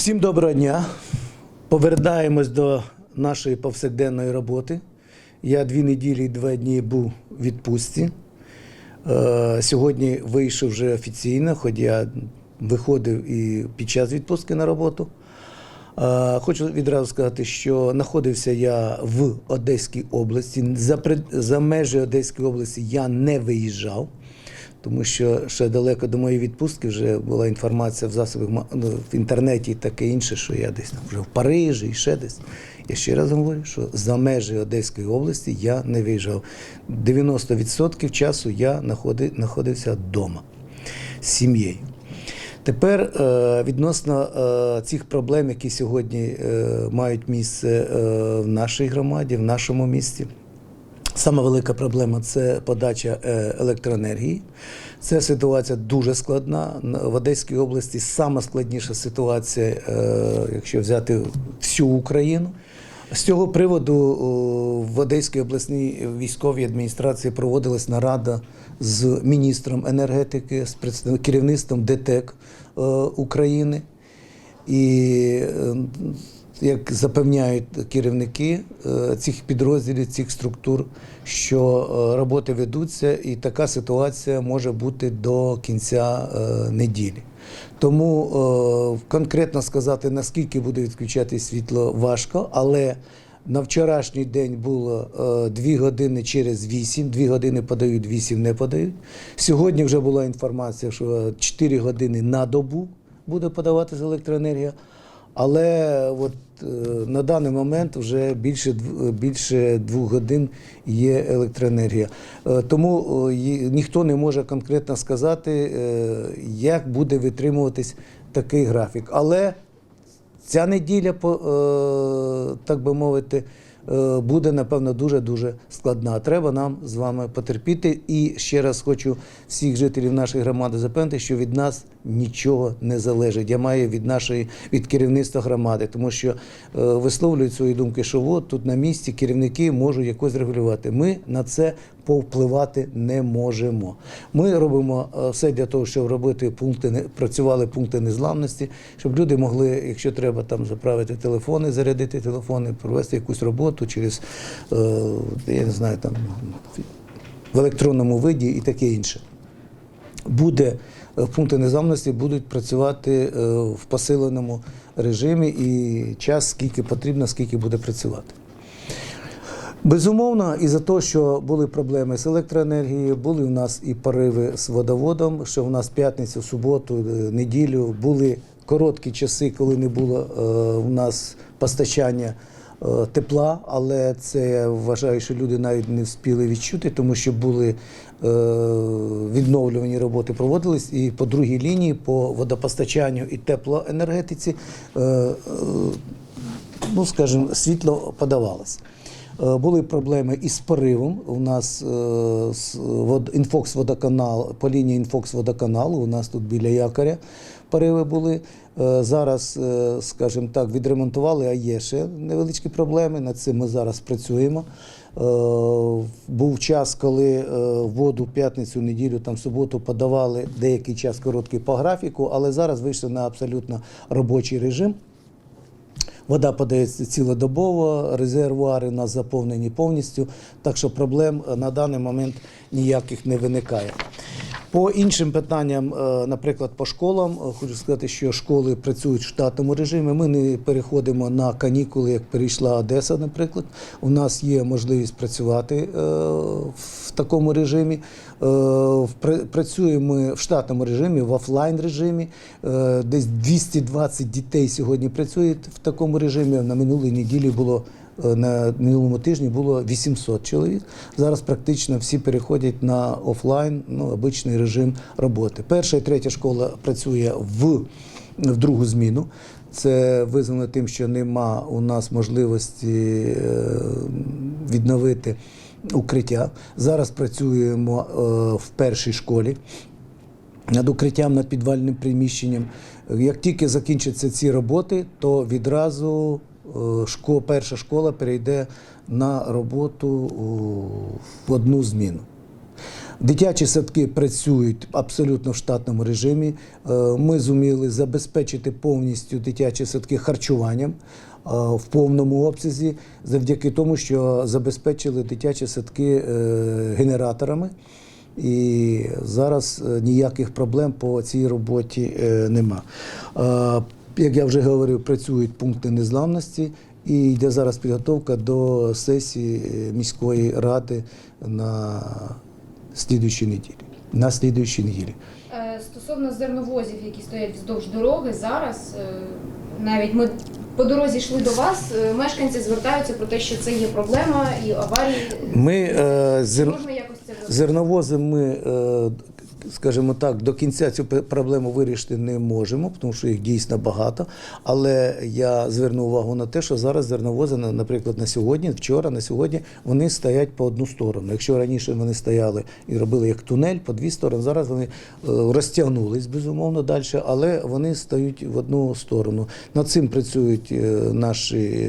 Всім доброго дня. Повертаємось до нашої повсякденної роботи. Я дві неділі і два дні був у відпустці. Е, Сьогодні вийшов вже офіційно, хоч я виходив і під час відпустки на роботу. Е, Хочу відразу сказати, що знаходився я в Одеській області. За, за межі Одеської області я не виїжджав, тому що ще далеко до моєї відпустки вже була інформація в засобах ну, в інтернеті і таке інше, що я десь там вже в Парижі і ще десь. Я ще раз говорю, що за межі Одеської області я не виїжджав. 90% часу я знаходився вдома з сім'єю. Тепер е, відносно е, цих проблем, які сьогодні е, мають місце в нашій громаді, в нашому місті. Сама велика проблема це подача е, електроенергії. Ця ситуація дуже складна. В Одеській області сама складніша ситуація, е, якщо взяти всю Україну. З цього приводу в Одеській обласній військовій адміністрації проводилась нарада з міністром енергетики, з керівництвом ДТЕК е, України. І е, як запевняють керівники е, цих підрозділів, цих структур, що е, роботи ведуться, і така ситуація може бути до кінця е, неділі. Тому конкретно сказати, наскільки буде відключати світло, важко, але на вчорашній день було 2 години через 8, 2 години подають, 8 не подають. Сьогодні вже була інформація, що 4 години на добу буде подаватися електроенергія. Але от е, на даний момент вже більше більше двох годин є електроенергія. Е, Тому е, ніхто не може конкретно сказати, е, як буде витримуватись такий графік. Але ця неділя, е, так би мовити, е, буде напевно дуже дуже складна. Треба нам з вами потерпіти. І ще раз хочу всіх жителів нашої громади запевнити, що від нас нічого не залежить. Я маю від нашої від керівництва громади, тому що е, висловлюють свої думки, що от тут на місці керівники можуть якось регулювати. Ми на це повпливати не можемо. Ми робимо е, все для того, щоб робити пункти, працювали пункти незламності, щоб люди могли, якщо треба, там заправити телефони, зарядити телефони, провести якусь роботу через е, я не знаю, там в електронному виді і таке інше. Буде пункти незламності будуть працювати е, в посиленому режимі і час, скільки потрібно, скільки буде працювати. Безумовно, і за те, що були проблеми з електроенергією, були у нас і пориви з водоводом, що у нас п'ятницю, суботу, е, неділю були короткі часи, коли не було е, у нас постачання е, тепла, але це я вважаю, що люди навіть не встигли відчути, тому що були е, відновлювані роботи проводились і по другій лінії, по водопостачанню і теплоенергетиці, е, е, ну скажімо, світло подавалось. Е, Були проблеми із поривом. У нас е, інфокс водоканал, по лінії інфокс водоканалу, у нас тут біля якоря пориви були. Е, Зараз, скажімо так, відремонтували, а є ще невеличкі проблеми. Над цим ми зараз працюємо. Був час, коли воду п'ятницю, неділю, там суботу подавали деякий час короткий по графіку, але зараз вийшли на абсолютно робочий режим. Вода подається цілодобово, резервуари у нас заповнені повністю, так що проблем е, на даний момент ніяких не виникає. По іншим питанням, е, наприклад, по школам, е, хочу сказати, що школи працюють в штатному режимі. Ми не переходимо на канікули, як перейшла Одеса, наприклад. У нас є можливість працювати е, в такому режимі. Працюємо в штатному режимі, в офлайн режимі. Десь 220 дітей сьогодні працюють в такому режимі. На минулій неділі було на минулому тижні було 800 чоловік. Зараз практично всі переходять на офлайн, ну, обичний режим роботи. Перша і третя школа працює в, в другу зміну. Це визвано тим, що нема у нас можливості е, відновити укриття. Зараз працюємо е, в першій школі над укриттям над підвальним приміщенням. Як тільки закінчаться ці роботи, то відразу е, шко- перша школа перейде на роботу в одну зміну. Дитячі садки працюють абсолютно в штатному режимі. Е, Ми зуміли забезпечити повністю дитячі садки харчуванням е, в повному обсязі, завдяки тому, що забезпечили дитячі садки е, генераторами. І зараз е, ніяких проблем по цій роботі е, нема. Як я вже говорив, працюють пункти незламності і йде зараз підготовка до сесії е, міської ради на слідуючій неділі. На слідуючій неділі. Е, Стосовно зерновозів, які стоять вздовж дороги, зараз е, навіть ми по дорозі йшли до вас. Мешканці звертаються про те, що це є проблема і аварії. Ми е, зер... Можна якось це? Зерновози ми, е, скажімо так, до кінця цю проблему вирішити не можемо, тому що їх дійсно багато. Але я зверну увагу на те, що зараз зерновози, наприклад, на сьогодні, вчора, на сьогодні, вони стоять по одну сторону. Якщо раніше вони стояли і робили як тунель по дві сторони, зараз вони е, розтягнулись, безумовно, далі, але вони стають в одну сторону. Над цим працюють е, наші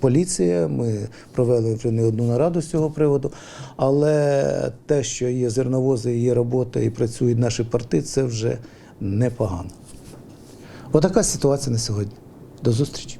поліція. Ми провели вже не одну нараду з цього приводу. Але те, що є зерновози, є робота і працюють наші порти, це вже непогано. Отака ситуація на сьогодні. До зустрічі.